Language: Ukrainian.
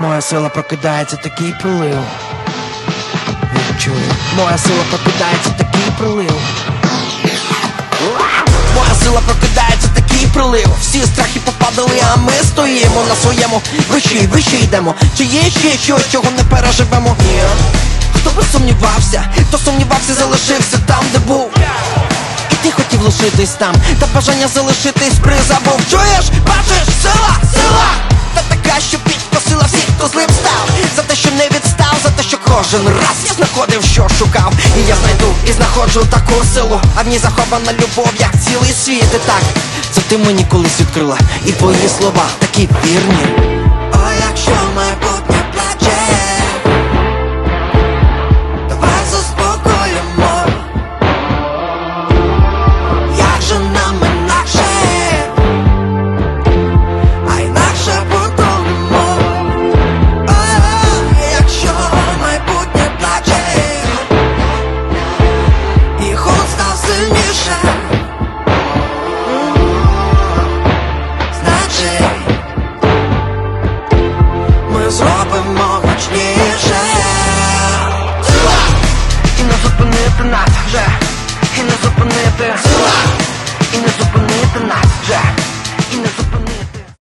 Моя сила прокидається, такий прилив. Відчую. Моя сила прокидається, такий прилив. Моя сила прокидається, такий прилив. Всі страхи попадали, а ми стоїмо на своєму. Вище, вище йдемо. Чи є ще щось, чого не переживемо? Ні. Хто би сумнівався, хто сумнівався, залишився там, де був. І ти хотів лишитись там, та бажання залишитись призабув. Чуєш, бачиш, кожен раз я знаходив, що шукав. І я знайду і знаходжу таку силу, а в ній захована любов, як цілий світ. І так, це ти мені колись відкрила, і твої слова такі вірні. А якщо майбутнє